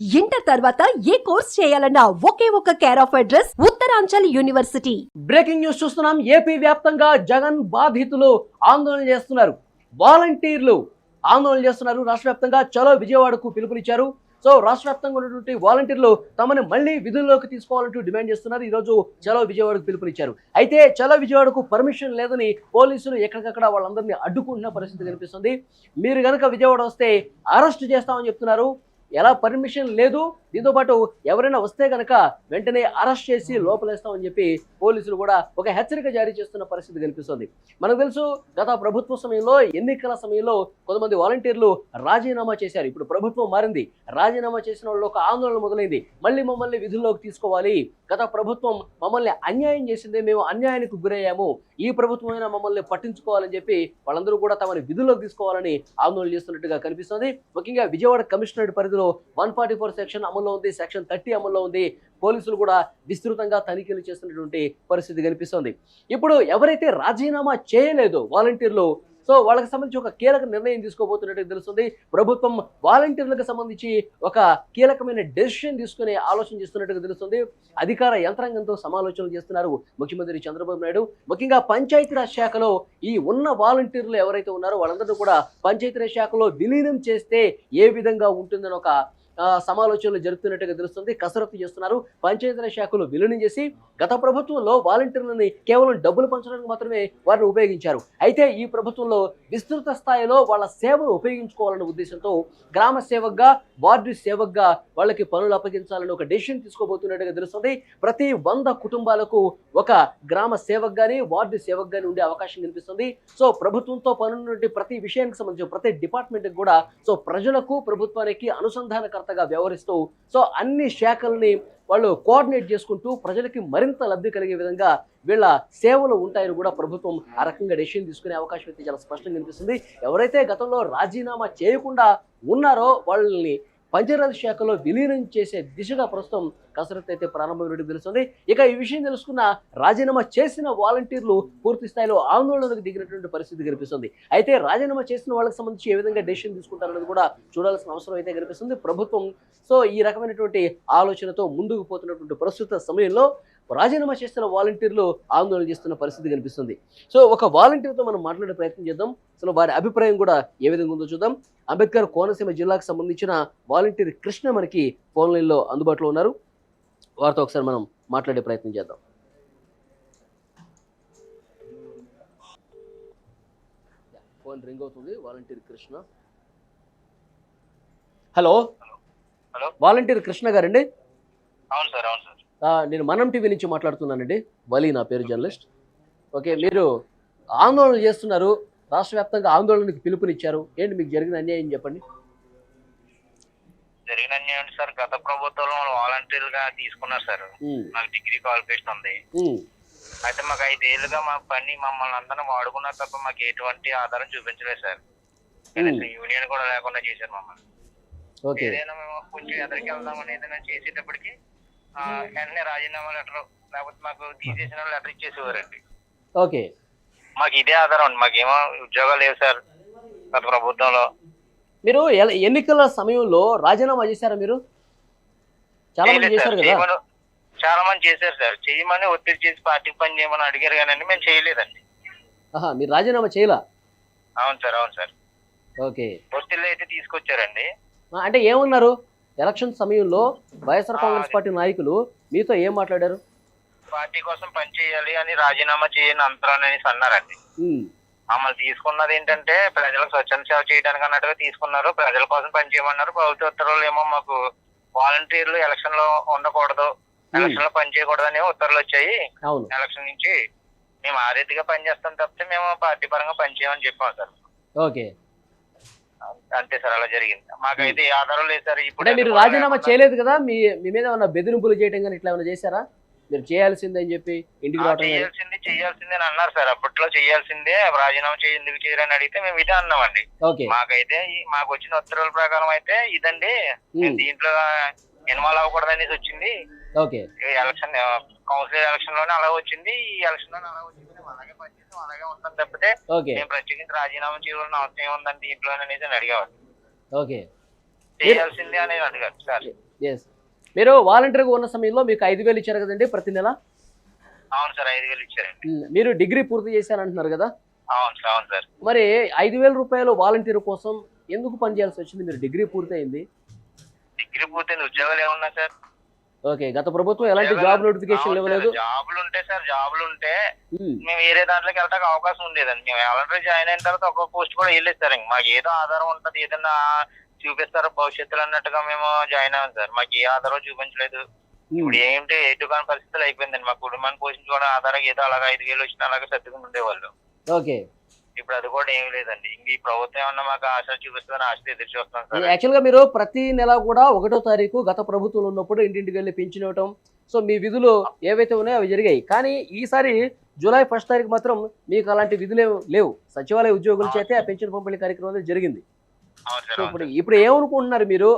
Inter తర్వాత ఏ course చేయాలన్నా ఒకే ఒక care of address Uttaranchal university. Breaking news చూస్తున్నాం. ఏపీ వ్యాప్తంగా జగన్ బాధితులు ఆందోళన చేస్తున్నారు. వాలంటీర్లు ఆందోళన చేస్తున్నారు. రాష్ట్ర వ్యాప్తంగా చలో విజయవాడకు పిలుపునిచ్చారు. సో రాష్ట్ర వ్యాప్తంగా ఉన్నటువంటి వాలంటీర్లు తమని మళ్ళీ విధుల్లోకి తీసుకోవాలంటూ డిమాండ్ చేస్తున్నారు. ఈ రోజు చలో విజయవాడకు పిలుపునిచ్చారు. అయితే చలో విజయవాడకు పర్మిషన్ లేదని పోలీసులు ఎక్కడికక్కడ వాళ్ళందరినీ అడ్డుకుంటున్న పరిస్థితి కనిపిస్తుంది. మీరు కనుక విజయవాడ వస్తే అరెస్ట్ చేస్తామని చెప్తున్నారు. ఎలా పర్మిషన్ లేదు? దీంతో పాటు ఎవరైనా వస్తే గనక వెంటనే అరెస్ట్ చేసి లోపలేస్తామని చెప్పి పోలీసులు కూడా ఒక హెచ్చరిక జారీ చేస్తున్న పరిస్థితి కనిపిస్తుంది. మనకు తెలుసు గత ప్రభుత్వ సమయంలో ఎన్నికల సమయంలో కొంతమంది వాలంటీర్లు రాజీనామా చేశారు. ఇప్పుడు ప్రభుత్వం మారింది. రాజీనామా చేసిన వాళ్ళు ఒక ఆందోళన మొదలైంది. మళ్ళీ మమ్మల్ని విధుల్లోకి తీసుకోవాలి. గత ప్రభుత్వం మమ్మల్ని అన్యాయం చేసింది మేము అన్యాయానికి గురయ్యాము. ఈ ప్రభుత్వమైనా మమ్మల్ని పట్టించుకోవాలని చెప్పి వాళ్ళందరూ కూడా తమని విధుల్లోకి తీసుకోవాలని ఆందోళన చేస్తున్నట్టుగా కనిపిస్తుంది. ముఖ్యంగా విజయవాడ కమిషనరేట్ పరిధిలో వన్ ఫార్టీ ఫోర్ సెక్షన్ అమల్లో ఉంది సెక్షన్ థర్టీ అమల్లో ఉంది. పోలీసులు కూడా విస్తృతంగా తనిఖీలు చేస్తున్నటువంటి పరిస్థితి కనిపిస్తుంది. ఇప్పుడు ఎవరైతే రాజీనామా చేయలేదో వాలంటీర్లు సో వాళ్ళకి సంబంధించి ఒక కీలక నిర్ణయం తీసుకోబోతున్నట్టు తెలుస్తుంది. ప్రభుత్వం వాలంటీర్లకు సంబంధించి ఒక కీలకమైన డెసిషన్ తీసుకునే ఆలోచన చేస్తున్నట్టుగా తెలుస్తుంది. అధికార యంత్రాంగంతో సమాలోచనలు చేస్తున్నారు ముఖ్యమంత్రి చంద్రబాబు నాయుడు. ముఖ్యంగా పంచాయతీరాజ్ శాఖలో ఈ ఉన్న వాలంటీర్లు ఎవరైతే ఉన్నారో వాళ్ళందరూ కూడా పంచాయతీరాజ్ శాఖలో విలీనం చేస్తే ఏ విధంగా ఉంటుందని ఒక సమాలోచనలు జరుపుతున్నట్టుగా తెలుస్తుంది. కసరత్తు చేస్తున్నారు. పంచాయతీరాజ్ శాఖలు విలీనం చేసి గత ప్రభుత్వంలో వాలంటీర్లని కేవలం డబ్బులు పంచడానికి మాత్రమే వారిని ఉపయోగించారు. అయితే ఈ ప్రభుత్వంలో విస్తృత స్థాయిలో వాళ్ళ సేవలు ఉపయోగించుకోవాలనే ఉద్దేశంతో గ్రామ సేవక్గా వార్డు సేవగ్గా వాళ్ళకి పనులు అప్పగించాలని ఒక డెసిషన్ తీసుకోబోతున్నట్టుగా తెలుస్తుంది. ప్రతి వంద కుటుంబాలకు ఒక గ్రామ సేవక్ గాని వార్డు సేవక్ గాని ఉండే అవకాశం కనిపిస్తుంది. సో ప్రభుత్వంతో పనున్నటువంటి ప్రతి విషయానికి సంబంధించి ప్రతి డిపార్ట్మెంట్కి కూడా సో ప్రజలకు ప్రభుత్వానికి అనుసంధానకర్తగా వ్యవహరిస్తూ సో అన్ని శాఖల్ని వాళ్ళు కోఆర్డినేట్ చేసుకుంటూ ప్రజలకి మరింత లబ్ధి కలిగే విధంగా వీళ్ళ సేవలు ఉంటాయని కూడా ప్రభుత్వం ఆ రకంగా డెసిషన్ తీసుకునే అవకాశం అయితే చాలా స్పష్టంగా కనిపిస్తుంది. ఎవరైతే గతంలో రాజీనామా చేయకుండా ఉన్నారో వాళ్ళని పంచాయతీ శాఖలో విలీనం చేసే దిశగా ప్రస్తుతం కసరత్తు అయితే ప్రారంభమైనట్టు తెలుస్తుంది. ఇక ఈ విషయం తెలుసుకున్న రాజీనామా చేసిన వాలంటీర్లు పూర్తి స్థాయిలో ఆందోళనకు దిగినటువంటి పరిస్థితి కనిపిస్తుంది. అయితే రాజీనామా చేసిన వాళ్ళకి సంబంధించి ఏ విధంగా డెసిషన్ తీసుకుంటారన్నది కూడా చూడాల్సిన అవసరం అయితే కనిపిస్తుంది. ప్రభుత్వం సో ఈ రకమైనటువంటి ఆలోచనతో ముందుకు పోతున్నటువంటి ప్రస్తుత సమయంలో రాజీనామా చేస్తున్న వాలంటీర్లు ఆందోళన చేస్తున్న పరిస్థితి కనిపిస్తుంది. సో ఒక వాలంటీర్తో మనం మాట్లాడే ప్రయత్నం చేద్దాం. అసలు వారి అభిప్రాయం కూడా ఏ విధంగా ఉందో చూద్దాం. అంబేద్కర్ కోనసీమ జిల్లాకు సంబంధించిన వాలంటీర్ కృష్ణ మనకి ఫోన్ లైన్లో అందుబాటులో ఉన్నారు. వారితో ఒకసారి మనం మాట్లాడే ప్రయత్నం చేద్దాం. ఫోన్ రింగ్ అవుతుంది. Volunteer Krishna. Hello. Hello. Volunteer Krishna గారండి? అవును సార్ అవును సార్. నేను మనం టీవీ నుంచి మాట్లాడుతున్నానండి. వలి నా పేరు జర్నలిస్ట్. ఓకే మీరు ఆందోళన చేస్తున్నారు. రాష్ట్ర వ్యాప్తంగా ఆందోళనకు పిలుపునిచ్చారు. ఏంటి మీకు జరిగిన అన్యాయం చెప్పండి. జరిగిన అన్యాయం సార్. గత ప్రభుత్వంలో వాలంటీర్గా తీసుకున్నారు సార్ నాకు డిగ్రీ క్వాలిఫికేషన్ ఉంది. అయితే మాకు ఐదేళ్ళుగా మా పని మమ్మల్ని అందరం వాడుకున్నారు తప్ప మాకు ఎటువంటి ఆధారం చూపించలేదు సార్. యూనియన్ కూడా లేకుండా చేశారు మమ్మల్ని. ఓకే. ఏదైనా మేము కొంచెం ఎదరికి వెళ్దామని ఏదైనా చేసేటప్పటికి వెంటనే రాజీనామా లెటర్ లేకపోతే మాకు తీసేసిన లెటర్ ఇచ్చేసేవారండి. ఓకే. మాకు ఇదే ఆధారం అండి మాకేమో ఉద్యోగాలు లేవు సార్ గత ప్రభుత్వంలో. మీరు ఎల- ఎన్నికల సమయంలో రాజీనామా చేశారా మీరు? చాలా మంది చేయలేదు చేశారు సార్. కదా? చేయమని చాలా మంది చేశారు సార్ చేయమని ఒత్తిడి చేసి పార్టీకి పని చేయమని అడిగారు కానీ మేము చేయలేదండి. ఆహా మీరు రాజీనామా చేయలా? అవును సార్ అవును సార్. ఓకే. ఒత్తిళ్ళు అయితే తీసుకొచ్చారండి. ఆ, అంటే ఏమన్నారు? ఎలక్షన్ సమయంలో వైఎస్ఆర్ కాంగ్రెస్. పార్టీ నాయకులు మీతో ఏం మాట్లాడారు? పార్టీ కోసం పని చేయాలి అని రాజీనామా చేయని అంతరాన్ని అన్నారండి. మమ్మల్ని తీసుకున్నది ఏంటంటే ప్రజలకు స్వచ్ఛంద సేవ చేయడానికి అన్నట్టుగా తీసుకున్నారు. ప్రజల కోసం పని చేయమన్నారు. ప్రభుత్వ ఉత్తర్వులు ఏమో మాకు వాలంటీర్లు ఎలక్షన్లో ఉండకూడదు. ఎలక్షన్లో పని చేయకూడదు అనే ఉత్తర్వులు వచ్చాయి. ఎలక్షన్ నుంచి మేము ఆ రీతిగా పని చేస్తాం తప్పితే మేము పార్టీ పరంగా పని చేయమని చెప్పాం సార్. ఓకే. అంతే సార్ అలా జరిగింది. మాకైతే ఏ ఆధారం లేదు సార్ ఇప్పుడు అంటే మీరు రాజీనామా చేయలేదు కదా? మీ మీ మీద ఏమన్నా బెదిరింపులు చేయడం కానీ ఇట్లా ఏమైనా చేశారా? మీరు చేయాల్సిందే అని చెప్పి ఇంటికి రావటం కానీ? చేయాల్సింది చేయాల్సిందే అని అన్నారు సార్. అప్పట్లో చేయాల్సిందే రాజీనామా చేయి ఎందుకు చేయరని అడిగితే మేము ఇదే అన్నామండి. ఓకే. మాకైతే ఈ- మాకు వచ్చిన ఉత్తర్వుల ప్రకారం అయితే ఇదండి. ఉమ్, దీంట్లో ఇన్వాల్వ్ అవ్వకూడదు అనేసి వచ్చింది. ఓకే. ఎలక్షన్ కౌన్సిల్ ఎలక్షన్లోనే అలా వచ్చింది. ఈ ఎలక్షన్లోనే అలా వచ్చింది. అలాగే పనిచేస్తాం అలాగే ఉంటాం తప్పితే ఓకే. మేము ప్రత్యేకించి రాజీనామా చేయాలని అవసరం ఏముందండి దీంట్లో ఓకే. చేయాల్సిందే అనేది సార్. ఎస్ మీరు వాలంటీర్గా ఉన్న సమయంలో మీకు ఐదు వేలు ఇచ్చారు కదండి ప్రతి నెల? అవును సార్ ఐదు వేలు ఇచ్చారండి. ఉమ్, మీరు డిగ్రీ పూర్తి చేశారంటున్నారు కదా? అవును సార్ అవును సార్. మరి ఐదు వేల రూపాయలు వాలంటీర్ కోసం ఎందుకు పనిచేయాల్సి వచ్చింది? మీరు డిగ్రీ పూర్తయింది. డిగ్రీ పూర్తయింది ఉద్యోగాలు ఏమన్నా సార్? ఓకే గత ప్రభుత్వం ఎలాంటి జాబ్ నోటిఫికేషన్ ఇవ్వలేదు? జాబులు ఉంటే సార్ జాబులు ఉంటే మేము వేరే దాంట్లోకి వెళ్ళడానికి అవకాశం ఉండేదండి. మేము వాలంటీర్ జాయిన్ అయిన తర్వాత ఒక్కొక్క పోస్ట్ కూడా వెళ్ళేది సార్ మాకు ఏదో ఆధారం ఉంటది ఏదైనా చూపిస్తారు భవిష్యత్తులో అన్నట్టుగా మేము జాయిన్ అయ్యాం సార్. మాకు ఏ ఆధారం చూపించలేదు. ఇప్పుడు ఏంటి ఎటు కాని పరిస్థితులు అయిపోయిందండి. మా కుటుంబాన్ని పోషించుకోవడం ఆధారం ఏదో అలాగా ఐదు వేలు వచ్చిన అలాగే సర్దుకుని ఉండేవాళ్ళు ఓకే. ఇప్పుడు అది కూడా ఏమీ లేదండి. ఇంక ఈ ప్రభుత్వం ఏమన్నా మాకు ఆశ చూపిస్తుందని ఆశ ఎదురు చూస్తున్నాం సార్. యాక్చువల్గా మీరు ప్రతి నెల కూడా ఒకటో తారీఖు గత ప్రభుత్వంలో ఉన్నప్పుడు ఇంటింటికి వెళ్ళి పింఛన్ ఇవ్వటం సో మీ విధులు ఏవైతే ఉన్నాయో అవి జరిగాయి. కానీ ఈసారి జూలై ఫస్ట్ తారీఖు మాత్రం మీకు అలాంటి విధులు లేవు. సచివాలయ ఉద్యోగుల చేతే ఆ పెన్షన్ పంపిణీ కార్యక్రమం అనేది జరిగింది. సో ఇప్పుడు ఇప్పుడు ఏమనుకుంటున్నారు మీరు?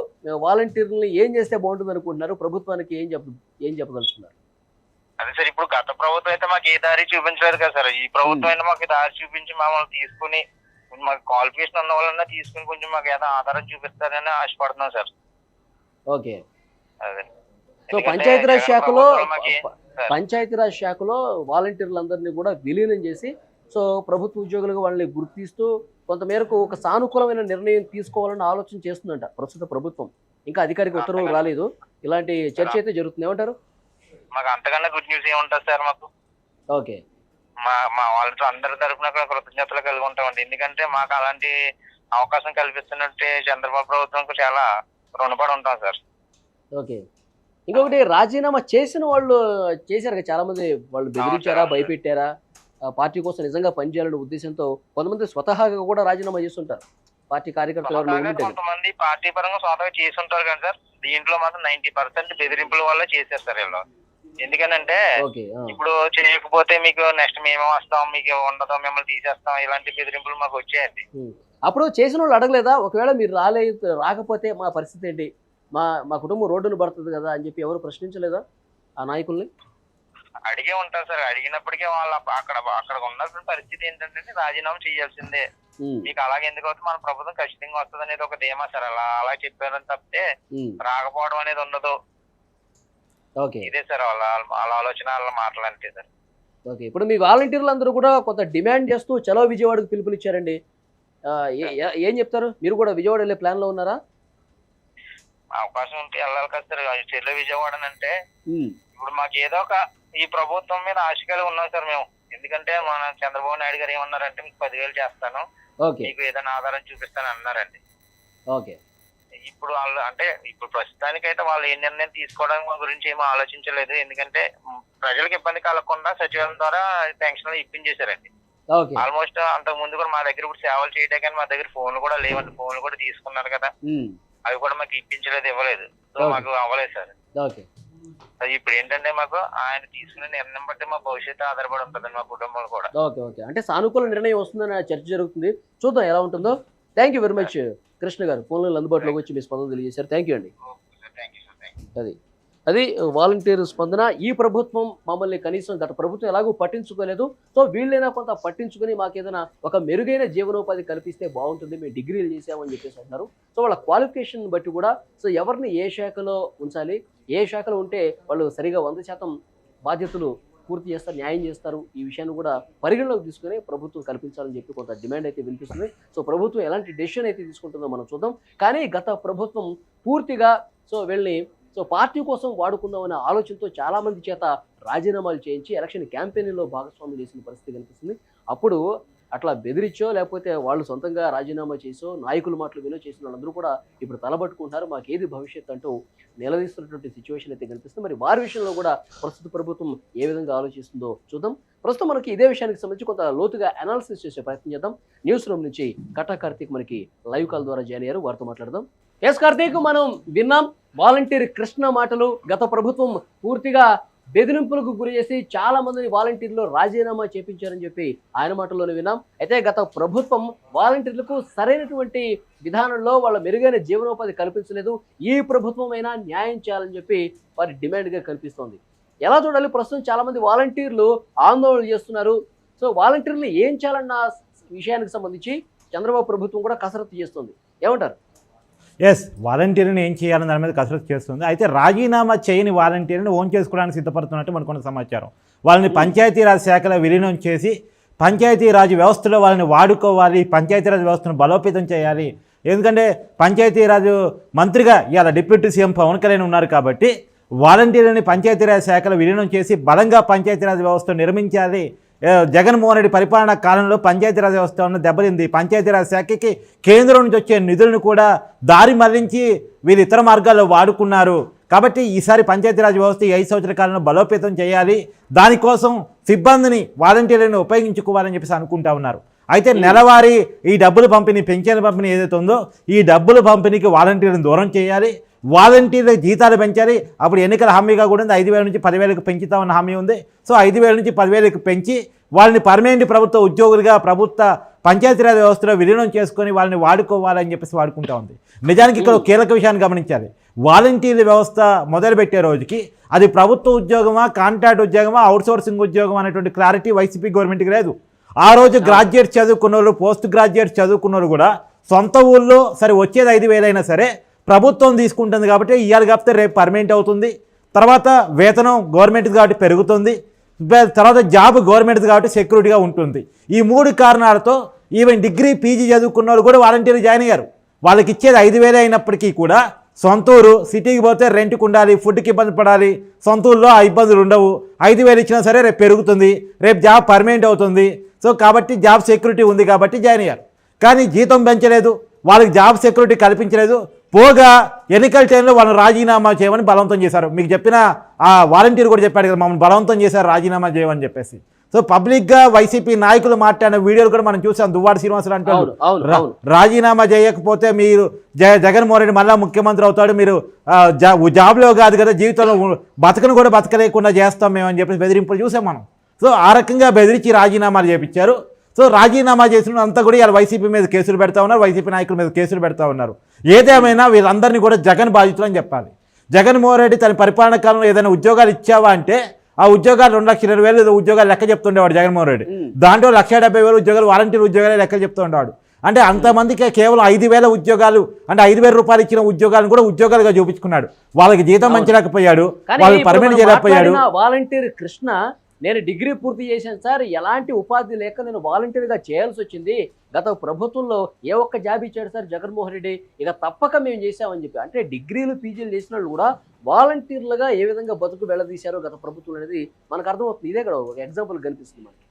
వాలంటీర్ని ఏం చేస్తే బాగుంటుంది అనుకుంటున్నారు ప్రభుత్వానికి ఏం చెప్ప ఏం చెప్పదలుచుకున్నారు? అదే సార్ ఇప్పుడు గత ప్రభుత్వం అయితే మాకు ఏ దారి చూపించలేదు కదా సార్. ఈ ప్రభుత్వం అయినా మాకు దారి చూపించి మమ్మల్ని తీసుకుని మాకు క్వాలిఫికేషన్ ఉన్న వాళ్ళన్నా తీసుకుని కొంచెం మాకు ఏదో ఆధారం చూపిస్తారని ఆశపడుతున్నాం సార్. ఓకే. అదే. సో పంచాయతీరాజ్ శాఖలో. పంచాయతీరాజ్ శాఖలో వాలంటీర్లందరినీ కూడా విలీనం చేసి సో ప్రభుత్వ ఉద్యోగులుగా వాళ్ళని గుర్తిస్తూ కొంతమేరకు ఒక సానుకూలమైన నిర్ణయం తీసుకోవాలని ఆలోచన చేస్తుందంట ప్రస్తుత ప్రభుత్వం. ఇంకా అధికారిక ఉత్తర్వులు రాలేదు. ఇలాంటి చర్చ అయితే జరుగుతుంది ఏమంటారు? మాకు అంతకన్నా గుడ్ న్యూస్ ఏముంటుంది సార్ మాకు? ఓకే. మా మా వాళ్ళతో అందరి తరఫున కూడా కృతజ్ఞతలు కలిగి ఉంటామండి ఎందుకంటే మాకు అలాంటి అవకాశం కల్పిస్తున్నట్టే చంద్రబాబు ప్రభుత్వంకు చాలా రుణపడి ఉంటాం సార్. ఓకే. ఇంకొకటి రాజీనామా చేసిన వాళ్ళు చేశారు కదా చాలా మంది వాళ్ళు బెదిరించారా. భయపెట్టారా? పార్టీ కోసం నిజంగా పనిచేయాలనే ఉద్దేశంతో కొంతమంది స్వతహాగా కూడా రాజీనామా చేస్తుంటారు. పార్టీ కార్యకర్తలు కొంతమంది పార్టీ పరంగా స్వతహాగా చేసి ఉంటారు కానీ సార్. దీంట్లో మాత్రం నైన్టీ పర్సెంట్ బెదిరింపుల వల్ల చేశారు సార్ వీళ్ళు. ఎందుకనంటే. ఇప్పుడు చేయకపోతే మీకు నెక్స్ట్ మేమే వస్తాం మీకు ఉండదు మిమ్మల్ని తీసేస్తాం ఇలాంటి బెదిరింపులు మాకు వచ్చాయండి. అప్పుడు చేసిన వాళ్ళు అడగలేదా? ఒకవేళ మీరు రాలేదు రాకపోతే మా పరిస్థితి ఏంటి? మా మా కుటుంబం రోడ్డును పడుతుంది కదా అని చెప్పి ఎవరు ప్రశ్నించలేదా ఆ నాయకుల్ని? అడిగే ఉంటారు సార్. అడిగినప్పటికీ వాళ్ళ అక్కడ అక్కడ ఉన్న పరిస్థితి ఏంటంటే రాజీనామా చేయాల్సిందే. మీకు అలాగే ఎందుకు అవుతుంది? మన ప్రభుత్వం ఖచ్చితంగా వస్తుంది అనేది ఒక ధీమా సార్. అలా అలా చెప్పారని తప్పితే రాకపోవడం అనేది ఉండదు. ఓకే. ఇదే సార్ వాళ్ళ వాళ్ళ ఆలోచన వాళ్ళ మాటలు సార్. ఓకే. ఇప్పుడు మీ వాలంటీర్లు అందరూ కూడా కొంత డిమాండ్ చేస్తూ చలో విజయవాడకు పిలుపునిచ్చారండి. ఏ- చెప్తారు? మీరు కూడా విజయవాడ వెళ్ళే ప్లాన్లో ఉన్నారా? అవకాశం ఉంటే వెళ్ళాలి కదా సార్. చెల్లె విజయవాడ అంటే ఇప్పుడు మాకు ఏదో ఒక ఈ ప్రభుత్వం మీద ఆశ కలిగి ఉన్నాం సార్ మేము. ఎందుకంటే మన చంద్రబాబు నాయుడు గారు ఏమన్నారంటే మీకు పదివేలు చేస్తాను. ఓకే. మీకు ఏదైనా ఆధారం చూపిస్తాను అన్నారండి ఓకే. ఇప్పుడు వాళ్ళు అంటే ఇప్పుడు ప్రస్తుతానికైతే వాళ్ళు ఏ నిర్ణయం తీసుకోవడం గురించి ఏమీ ఆలోచించలేదు. ఎందుకంటే ప్రజలకు ఇబ్బంది కలగకుండా సచివాలయం ద్వారా పెన్షన్లు ఇప్పించేశారండి. ఆల్మోస్ట్ అంతకు ముందు కూడా మా దగ్గర ఇప్పుడు సేవలు చేయడం కానీ మా దగ్గర ఫోన్లు కూడా లేవండి. ఫోన్లు కూడా తీసుకున్నారు కదా. అవి కూడా మాకు ఇప్పించలేదు ఇవ్వలేదు. సో. మాకు అవ్వలేదు సార్. ఇప్పుడు ఏంటంటే మాకు ఆయన తీసుకునే నిర్ణయం బట్టి మా భవిష్యత్తు ఆధారపడి ఉంటుందండి మా కుటుంబం కూడా. Okay okay. అంటే సానుకూల నిర్ణయం వస్తుందని చర్చ జరుగుతుంది. చూద్దాం ఎలా ఉంటుందో. Thank you very much Krishna గారు ఫోన్లో అందుబాటులోకి వచ్చి మీ స్పందన తెలియజేశారు. థ్యాంక్ యూ అండి. అది. అది వాలంటీర్ స్పందన ఈ ప్రభుత్వం మమ్మల్ని కనీసం గత ప్రభుత్వం ఎలాగో పట్టించుకోలేదు. సో వీళ్ళైనా కొంత పట్టించుకొని మాకేదైనా ఒక మెరుగైన జీవనోపాధి కల్పిస్తే బాగుంటుంది. మేము డిగ్రీలు చేసామని చెప్పేసి అంటున్నారు. సో వాళ్ళ క్వాలిఫికేషన్ బట్టి కూడా సో ఎవరిని ఏ శాఖలో ఉంచాలి ఏ శాఖలో ఉంటే వాళ్ళు సరిగా వంద శాతం బాధ్యతలు పూర్తి చేస్తారు న్యాయం చేస్తారు ఈ విషయాన్ని కూడా పరిగణలోకి తీసుకుని ప్రభుత్వం కల్పించాలని చెప్పి కొంత డిమాండ్ అయితే వినిపిస్తుంది. సో ప్రభుత్వం ఎలాంటి డెసిషన్ అయితే తీసుకుంటుందో మనం చూద్దాం. కానీ గత ప్రభుత్వం పూర్తిగా సో వెళ్ళి సో పార్టీ కోసం వాడుకుందామనే ఆలోచనతో చాలామంది చేత రాజీనామాలు చేయించి ఎలక్షన్ క్యాంపెయిన్లో భాగస్వామ్యం చేసిన పరిస్థితి కనిపిస్తుంది. అప్పుడు అట్లా బెదిరించో లేకపోతే వాళ్ళు సొంతంగా రాజీనామా చేసో నాయకుల మాటలు వినో చేసిన వాళ్ళందరూ కూడా ఇప్పుడు తలబట్టుకుంటారు మాకు ఏది భవిష్యత్ అంటూ నిలదీస్తున్నటువంటి సిచ్యువేషన్ అయితే కనిపిస్తుంది. మరి వారి విషయంలో కూడా ప్రస్తుత ప్రభుత్వం ఏ విధంగా ఆలోచిస్తుందో చూద్దాం. ప్రస్తుతం మనకి ఇదే విషయానికి సంబంధించి కొంత లోతుగా అనాలిసిస్ చేసే ప్రయత్నం చేద్దాం. న్యూస్ రూమ్ నుంచి కటా కార్తీక్ మనకి లైవ్ కాల్ ద్వారా జాయిన్ అయ్యారు. వారితో మాట్లాడదాం. ఎస్ కార్తీక్ మనం విన్నాం. వాలంటీర్ కృష్ణ మాటలు గత ప్రభుత్వం పూర్తిగా బెదిరింపులకు గురి చేసి చాలా మందిని వాలంటీర్లు రాజీనామా చేపించారని చెప్పి ఆయన మాటల్లోనే విన్నాం. అయితే గత ప్రభుత్వం వాలంటీర్లకు సరైనటువంటి విధానంలో వాళ్ళ మెరుగైన జీవనోపాధి కల్పించలేదు. ఈ ప్రభుత్వం అయినా న్యాయం చేయాలని చెప్పి వారి డిమాండ్గా కనిపిస్తోంది ఎలా చూడాలి? ప్రస్తుతం చాలామంది వాలంటీర్లు ఆందోళన చేస్తున్నారు. సో వాలంటీర్లు ఏం చేయాలన్న విషయానికి సంబంధించి చంద్రబాబు ప్రభుత్వం కూడా కసరత్తు చేస్తుంది. ఏమంటారు? ఎస్ వాలంటీర్ని ఏం చేయాలని దాని మీద కసరత్తు చేస్తుంది. అయితే రాజీనామా చేయని వాలంటీర్ని ఓన్ చేసుకోవడానికి సిద్ధపడుతున్నట్టు మనకున్న సమాచారం. వాళ్ళని పంచాయతీరాజ్ శాఖలో విలీనం చేసి పంచాయతీరాజ్ వ్యవస్థలో వాళ్ళని వాడుకోవాలి పంచాయతీరాజ్ వ్యవస్థను బలోపేతం చేయాలి. ఎందుకంటే పంచాయతీరాజ్ మంత్రిగా ఇవాళ డిప్యూటీ సీఎం పవన్ కళ్యాణ్ ఉన్నారు కాబట్టి వాలంటీర్లని పంచాయతీరాజ్ శాఖలో విలీనం చేసి బలంగా పంచాయతీరాజ్ వ్యవస్థ నిర్మించాలి. జగన్మోహన్ రెడ్డి పరిపాలన కాలంలో పంచాయతీరాజ్ వ్యవస్థ ఉన్న దెబ్బతింది. పంచాయతీరాజ్ శాఖకి కేంద్రం నుంచి వచ్చే నిధులను కూడా దారి మళ్ళించి వీరు ఇతర మార్గాల్లో వాడుకున్నారు. కాబట్టి ఈసారి పంచాయతీరాజ్ వ్యవస్థ ఈ ఐదు సంవత్సరాల కాలంలో బలోపేతం చేయాలి. దానికోసం సిబ్బందిని వాలంటీర్లను ఉపయోగించుకోవాలని చెప్పేసి అనుకుంటా ఉన్నారు. అయితే నెలవారీ ఈ డబ్బులు పంపిణీ పెన్షన్ పంపిణీ ఏదైతే ఉందో ఈ డబ్బుల పంపిణీకి వాలంటీర్లను దూరం చేయాలి. వాలంటీర్ల జీతాలు పెంచాలి. అప్పుడు ఎన్నికల హామీగా కూడా ఉంది. ఐదు వేల నుంచి పదివేలకు పెంచుతామన్న హామీ ఉంది. సో ఐదు వేల నుంచి పదివేలకు పెంచి వాళ్ళని పర్మనెంట్ ప్రభుత్వ ఉద్యోగులుగా ప్రభుత్వ పంచాయతీరాజ్ వ్యవస్థలో విలీనం చేసుకొని వాళ్ళని వాడుకోవాలని చెప్పేసి వాడుకుంటా ఉంది. నిజానికి ఇక్కడ కీలక విషయాన్ని గమనించాలి. వాలంటీర్ల వ్యవస్థ మొదలుపెట్టే రోజుకి అది ప్రభుత్వ ఉద్యోగమా కాంట్రాక్ట్ ఉద్యోగమా అవుట్సోర్సింగ్ ఉద్యోగం అనేటువంటి క్లారిటీ వైసీపీ గవర్నమెంట్కి లేదు. ఆ రోజు గ్రాడ్యుయేట్ చదువుకున్న వాళ్ళు పోస్ట్ గ్రాడ్యుయేట్ చదువుకున్న వాళ్ళు కూడా సొంత ఊళ్ళో సరే వచ్చేది ఐదు వేలైనా సరే ప్రభుత్వం తీసుకుంటుంది కాబట్టి ఇవాళ కాకపోతే రేపు పర్మనెంట్ అవుతుంది. తర్వాత వేతనం గవర్నమెంట్ కాబట్టి పెరుగుతుంది. తర్వాత జాబ్ గవర్నమెంట్ కాబట్టి సెక్యూరిటీగా ఉంటుంది. ఈ మూడు కారణాలతో ఈవెన్ డిగ్రీ పీజీ చదువుకున్న వాళ్ళు కూడా వాలంటీర్ జాయిన్ అయ్యారు. వాళ్ళకి ఇచ్చేది ఐదు వేలే అయినప్పటికీ కూడా సొంతూరు సిటీకి పోతే రెంట్కి ఉండాలి ఫుడ్కి ఇబ్బంది పడాలి సొంతూరులో ఆ ఇబ్బందులు ఉండవు. ఐదు వేలు ఇచ్చినా సరే రేపు పెరుగుతుంది రేపు జాబ్ పర్మనెంట్ అవుతుంది. సో కాబట్టి జాబ్ సెక్యూరిటీ ఉంది కాబట్టి జాయిన్ అయ్యారు. కానీ జీతం పెంచలేదు వాళ్ళకి జాబ్ సెక్యూరిటీ కల్పించలేదు. పోగా ఎన్నికల టైంలో వాళ్ళని రాజీనామా చేయమని బలవంతం చేశారు. మీకు చెప్పిన ఆ వాలంటీర్ కూడా చెప్పాడు కదా మమ్మల్ని బలవంతం చేశారు రాజీనామా చేయమని చెప్పేసి. సో పబ్లిక్గా వైసీపీ నాయకులు మాట్లాడిన వీడియోలు కూడా మనం చూసాం దువ్వాడ శ్రీనివాసులు అవును. రాజీనామా చేయకపోతే మీరు జ జగన్మోహన్ రెడ్డి మళ్ళా ముఖ్యమంత్రి అవుతాడు మీరు జాబ్లో కాదు కదా జీవితంలో బతకను కూడా బతకలేకుండా చేస్తాం మేము అని చెప్పి బెదిరింపులు చూసాం మనం. సో ఆ రకంగా బెదిరించి రాజీనామాలు చేపించారు. సో రాజీనామా చేసిన అంతా కూడా ఇలా వైసీపీ మీద కేసులు పెడతా ఉన్నారు వైసీపీ నాయకుల మీద కేసులు పెడతా ఉన్నారు. ఏదేమైనా వీళ్ళందరినీ కూడా జగన్ బాధితులు అని చెప్పాలి. జగన్మోహన్ రెడ్డి తన పరిపాలన కాలంలో ఏదైనా ఉద్యోగాలు ఇచ్చావా అంటే ఆ ఉద్యోగాలు రెండు లక్షల ఇరవై వేలు ఉద్యోగాలు లెక్క చెప్తుండేవాడు జగన్మోహన్ రెడ్డి. దాంట్లో లక్ష డెబ్బై వేలు ఉద్యోగాలు వాలంటీర్ ఉద్యోగాలు లెక్క చెప్తూ ఉండేవాడు అంటే అంతమందికి కేవలం ఐదు వేల ఉద్యోగాలు అంటే ఐదు వేల రూపాయలు ఇచ్చిన ఉద్యోగాలను కూడా ఉద్యోగాలుగా చూపించుకున్నాడు. వాళ్ళకి జీతం మంచలేకపోయాడు కానీ వాళ్ళు పర్మనెంట్ మనం చేయలేకపోయాడు. వాలంటీర్ కృష్ణ నేను డిగ్రీ పూర్తి చేశాను సార్. ఎలాంటి ఉపాధి లేక నేను వాలంటీర్గా చేయాల్సి వచ్చింది. గత ప్రభుత్వంలో ఏ ఒక్క జాబ్ ఇచ్చాడు సార్ జగన్మోహన్ రెడ్డి? ఇక తప్పక మేము చేసామని చెప్పి అంటే డిగ్రీలు పీజీలు చేసిన వాళ్ళు కూడా వాలంటీర్లుగా ఏ విధంగా బతుకు వెళ్ళదీశారో గత ప్రభుత్వం అనేది మనకు అర్థమవుతుంది. ఇదే ఇక్కడ ఒక ఎగ్జాంపుల్ కనిపిస్తుంది మనకి.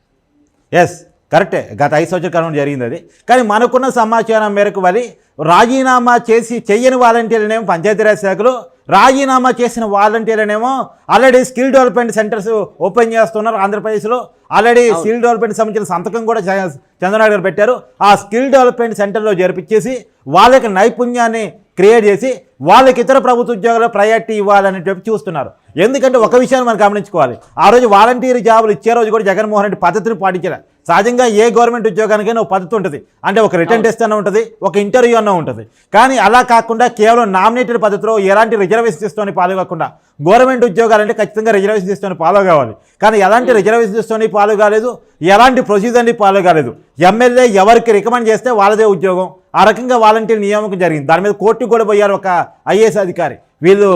ఎస్ కరెక్టే. గత ఐదు సంవత్సరాల కాలంలో జరిగింది అది. కానీ మనకున్న సమాచారం మేరకు వలి రాజీనామా చేసి చెయ్యని వాలంటీర్లనేమో పంచాయతీరాజ్ శాఖలో రాజీనామా చేసిన వాలంటీర్లనేమో already skill development centres open చేస్తున్నారు ఆంధ్రప్రదేశ్లో. ఆల్రెడీ స్కిల్ డెవలప్మెంట్ సంబంధించిన సంతకం కూడా చ- చంద్రబాబు గారు పెట్టారు. ఆ స్కిల్ డెవలప్మెంట్ సెంటర్లో జరిపించేసి వాళ్ళకి నైపుణ్యాన్ని క్రియేట్ చేసి వాళ్ళకి ఇతర ప్రభుత్వ ఉద్యోగాల్లో ప్రయారిటీ ఇవ్వాలని చెప్పి చూస్తున్నారు. ఎందుకంటే ఒక విషయాన్ని మనం గమనించుకోవాలి. ఆ రోజు వాలంటీర్ జాబులు ఇచ్చే రోజు కూడా జగన్మోహన్ రెడ్డి పద్ధతిని పాటించారు సహజంగా ఏ గవర్నమెంట్ ఉద్యోగానికైనా ఒక పద్ధతి ఉంటుంది. అంటే ఒక రిటర్న్ టెస్ట్ అన్న ఉంటుంది ఒక ఇంటర్వ్యూ అన్న ఉంటుంది. కానీ అలా కాకుండా కేవలం నామినేటెడ్ పద్ధతిలో ఎలాంటి రిజర్వేషన్ ఫాలో కాకుండా గవర్నమెంట్ ఉద్యోగాలంటే ఖచ్చితంగా రిజర్వేషన్ సిస్టమ్ని ఫాలో కావాలి. కానీ ఎలాంటి రిజర్వేషన్ సిస్టమ్ని ఫాలో కాలేదు? ఎలాంటి ప్రొసీజర్ని ఫాలో కాలేదు? ఎమ్మెల్యే ఎవరికి రికమెండ్ చేస్తే వాళ్ళదే ఉద్యోగం. ఆ రకంగా వాలంటీర్ నియామకం జరిగింది. దాని మీద కోర్టుకు కూడా పోయారు ఒక ఐఏఎస్ అధికారి. వీళ్ళు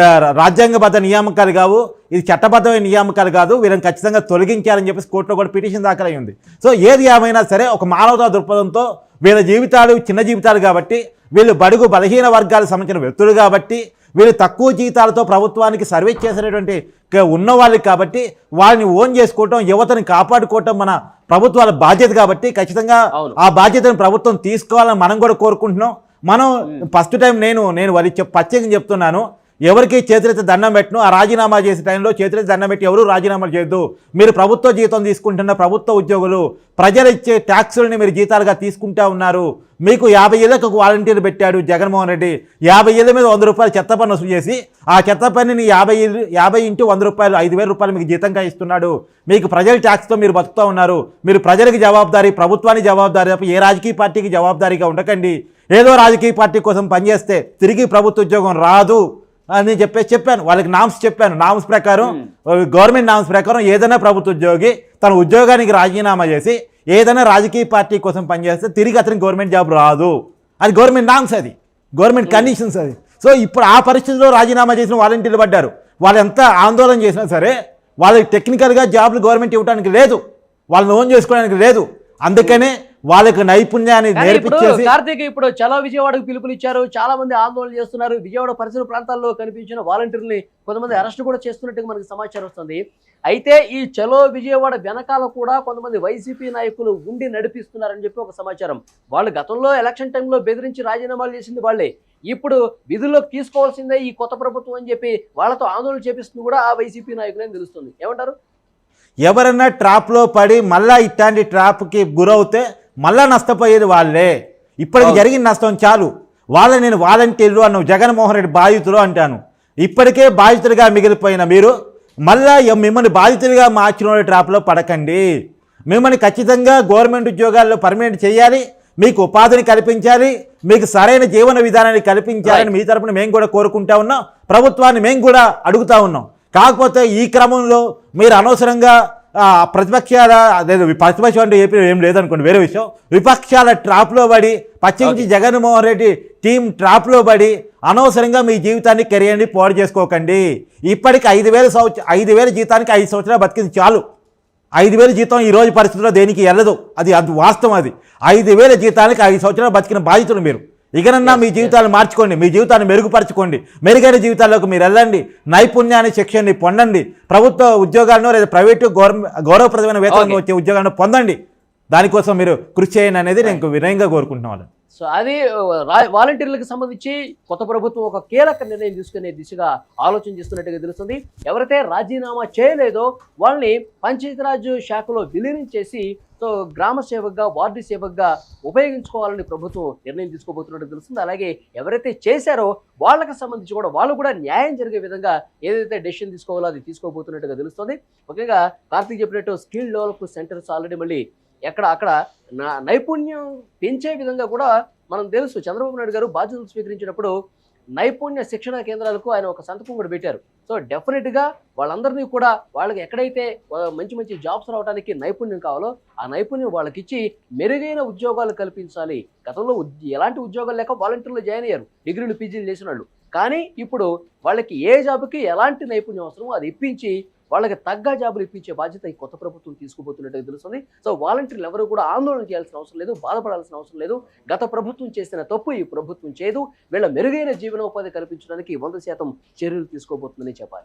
ఆ, రాజ్యాంగబద్ధ నియామకాలు కావు. ఇది చట్టబద్ధమైన నియామకాలు కాదు. వీళ్ళని ఖచ్చితంగా తొలగించాలని చెప్పేసి కోర్టులో కూడా పిటిషన్ దాఖలై ఉంది. సో ఏది ఏమైనా సరే ఒక మానవతా దృక్పథంతో వీళ్ళ జీవితాలు చిన్న జీవితాలు కాబట్టి వీళ్ళు బడుగు బలహీన వర్గాలకు సంబంధించిన వ్యక్తులు కాబట్టి వీళ్ళు తక్కువ జీతాలతో ప్రభుత్వానికి సర్వీస్ చేసేటటువంటి క- ఉన్నవాళ్ళు కాబట్టి వాళ్ళని ఓన్ చేసుకోవటం యువతని కాపాడుకోవటం మన ప్రభుత్వాల బాధ్యత కాబట్టి ఖచ్చితంగా. ఆ బాధ్యతను ప్రభుత్వం తీసుకోవాలని మనం కూడా కోరుకుంటున్నాం. మనం ఫస్ట్ టైం నేను నేను వారి చెప్ ప్రత్యేకంగా చెప్తున్నాను. ఎవరికి చేతులైతే దండం పెట్టను ఆ రాజీనామా చేసే టైంలో చేతులైతే దండం పెట్టి ఎవరు రాజీనామాలు చేయొద్దు. మీరు ప్రభుత్వ జీతం తీసుకుంటున్న ప్రభుత్వ ఉద్యోగులు ప్రజలు ఇచ్చే ట్యాక్సులని మీరు జీతాలుగా తీసుకుంటా ఉన్నారు. మీకు యాభై ఏళ్ళకు ఒక వాలంటీర్ పెట్టాడు జగన్మోహన్ రెడ్డి. యాభై ఏళ్ళ మీద వంద రూపాయలు చెత్త పన్ను వసూలు చేసి ఆ చెత్త పన్నుని యాభై యాభై ఇంటూ వంద రూపాయలు ఐదు వేల రూపాయలు మీకు జీతంగా ఇస్తున్నాడు. మీకు ప్రజల ట్యాక్స్తో మీరు బతుకుతూ ఉన్నారు. మీరు ప్రజలకు జవాబుదారీ ప్రభుత్వానికి జవాబుదారీ తప్ప ఏ రాజకీయ పార్టీకి జవాబుదారీగా ఉండకండి. ఏదో రాజకీయ పార్టీ కోసం పనిచేస్తే తిరిగి ప్రభుత్వ ఉద్యోగం రాదు. అని చెప్పేసి చెప్పాను. వాళ్ళకి నామ్స్ చెప్పాను. నామ్స్ ప్రకారం గవర్నమెంట్ నామ్స్ ప్రకారం ఏదైనా ప్రభుత్వ ఉద్యోగి తన ఉద్యోగానికి రాజీనామా చేసి ఏదైనా రాజకీయ పార్టీ కోసం పనిచేస్తే తిరిగి అతనికి గవర్నమెంట్ జాబ్ రాదు. అది గవర్నమెంట్ నామ్స్ అది. గవర్నమెంట్ కండిషన్స్ అది. సో ఇప్పుడు ఆ పరిస్థితిలో రాజీనామా చేసిన వాలంటీర్లు పడ్డారు. వాళ్ళు ఎంత ఆందోళన చేసినా సరే వాళ్ళకి టెక్నికల్గా జాబ్లు గవర్నమెంట్ ఇవ్వడానికి లేదు. వాళ్ళని ఓన్ చేసుకోవడానికి లేదు. అందుకనే వాళ్ళకి నైపుణ్యాన్ని నేర్పించేసి కార్తీక్ ఇప్పుడు చలో విజయవాడకు పిలుపులు ఇచ్చారు చాలా మంది ఆందోళన చేస్తున్నారు. విజయవాడ పరిసర ప్రాంతాల్లో కనిపించిన వాలంటీర్ని కొంతమంది అరెస్ట్ కూడా చేస్తున్నట్టుగా మనకి సమాచారం వస్తుంది. అయితే ఈ చలో విజయవాడ వెనకాల కూడా కొంతమంది వైసీపీ నాయకులు ఉండి నడిపిస్తున్నారని చెప్పి ఒక సమాచారం. వాళ్ళు గతంలో ఎలక్షన్ టైంలో బెదిరించి రాజీనామాలు చేసింది వాళ్ళే. ఇప్పుడు విధుల్లోకి తీసుకోవాల్సిందే ఈ కొత్త ప్రభుత్వం అని చెప్పి వాళ్ళతో ఆందోళన చేపిస్తుంది కూడా ఆ వైసీపీ నాయకులే తెలుస్తుంది. ఏమంటారు? ఎవరన్నా ట్రాప్లో పడి మళ్ళా ఇట్లాంటి ట్రాప్కి గురవుతే మళ్ళా నష్టపోయేది వాళ్ళే. ఇప్పటికి. జరిగిన నష్టం చాలు. వాళ్ళ నేను వాలంటీర్లు అన్న జగన్మోహన్ రెడ్డి బాధితులు అంటాను. ఇప్పటికే బాధితులుగా మిగిలిపోయిన మీరు మళ్ళా మిమ్మల్ని బాధితులుగా మార్చిన ట్రాప్లో పడకండి. మిమ్మల్ని ఖచ్చితంగా గవర్నమెంట్ ఉద్యోగాల్లో పర్మనెంట్ చేయాలి మీకు ఉపాధిని కల్పించాలి మీకు సరైన జీవన విధానాన్ని కల్పించాలని మీ తరపున మేము కూడా కోరుకుంటా ఉన్నాం. ప్రభుత్వాన్ని మేము కూడా అడుగుతా ఉన్నాం. కాకపోతే ఈ క్రమంలో మీరు అనవసరంగా ప్రతిపక్షాల అదే ప్రతిపక్షం అంటే ఏపీ ఏం లేదనుకోండి వేరే విషయం. విపక్షాల ట్రాప్లో పడి పచ్చించి జగన్మోహన్ రెడ్డి టీం ట్రాప్లో పడి అనవసరంగా మీ జీవితాన్ని కెరియర్ని పాడు చేసుకోకండి. ఇప్పటికి ఐదు వేల సంవత్సరం ఐదు వేల జీతానికి ఐదు సంవత్సరాలు బతికింది చాలు. ఐదు వేల జీతం ఈ రోజు పరిస్థితుల్లో దేనికి వెళ్ళదు అది అది వాస్తవం అది. ఐదు వేల జీతానికి ఐదు సంవత్సరాలు బతికిన బాధితులు మీరు. ఇకనన్నా మీ జీవితాలు మార్చుకోండి మీ జీవితాన్ని మెరుగుపరచుకోండి మెరుగైన జీవితాల్లోకి మీరు వెళ్ళండి నైపుణ్యాన్ని శిక్షణని పొందండి ప్రభుత్వ ఉద్యోగాలను లేదా ప్రైవేటు గౌరవ గౌరవప్రదమైన వేతనం Okay. వచ్చే ఉద్యోగాలను పొందండి దానికోసం మీరు కృషి చేయండి అనేది నేను వినయంగా కోరుకుంటున్నాను. సో అది వాలంటీర్లకు సంబంధించి కొత్త ప్రభుత్వం ఒక కీలక నిర్ణయం తీసుకునే దిశగా ఆలోచన చేస్తున్నట్టుగా తెలుస్తుంది. ఎవరైతే రాజీనామా చేయలేదో వాళ్ళని పంచాయతీరాజ్ శాఖలో విలీనం చేసి సో గ్రామ సేవకుగా వార్డు సేవకుగా ఉపయోగించుకోవాలని ప్రభుత్వం నిర్ణయం తీసుకోబోతున్నట్టు తెలుస్తుంది. అలాగే ఎవరైతే చేశారో వాళ్ళకి సంబంధించి కూడా వాళ్ళు కూడా న్యాయం జరిగే విధంగా ఏదైతే డెసిషన్ తీసుకోవాలో అది తీసుకోబోతున్నట్టుగా తెలుస్తుంది. ముఖ్యంగా కార్తీక్ చెప్పినట్టు స్కిల్ డెవలప్ సెంటర్స్ ఆల్రెడీ మళ్ళీ ఎక్కడ అక్కడ నా- నైపుణ్యం పెంచే విధంగా కూడా మనం తెలుసు. చంద్రబాబు నాయుడు గారు బాధ్యతలు స్వీకరించినప్పుడు నైపుణ్య శిక్షణ కేంద్రాలకు ఆయన ఒక సంతకం కూడా పెట్టారు. సో డెఫినెట్గా వాళ్ళందరినీ కూడా వాళ్ళకి ఎక్కడైతే మంచి మంచి జాబ్స్ రావడానికి నైపుణ్యం కావాలో ఆ నైపుణ్యం వాళ్ళకి ఇచ్చి మెరుగైన ఉద్యోగాలు కల్పించాలి. గతంలో ఉద్- ఎలాంటి ఉద్యోగాలు లేక వాలంటీర్లు జాయిన్ అయ్యారు. డిగ్రీలు పీజీలు చేసిన వాళ్ళు. కానీ ఇప్పుడు వాళ్ళకి ఏ జాబ్కి ఎలాంటి నైపుణ్యం అవసరమో అది ఇప్పించి వాళ్ళకి తగ్గ జాబులు ఇప్పించే బాధ్యత ఈ కొత్త ప్రభుత్వం తీసుకుపోతున్నట్టుగా తెలుస్తుంది. సో వాలంటీర్లు ఎవరు కూడా ఆందోళన చేయాల్సిన అవసరం లేదు బాధపడాల్సిన అవసరం లేదు. గత ప్రభుత్వం చేసిన తప్పు ఈ ప్రభుత్వం చేయదు. వీళ్ళ మెరుగైన జీవనోపాధి కల్పించడానికి వంద శాతం చర్యలు తీసుకోబోతుందని చెప్పాలి.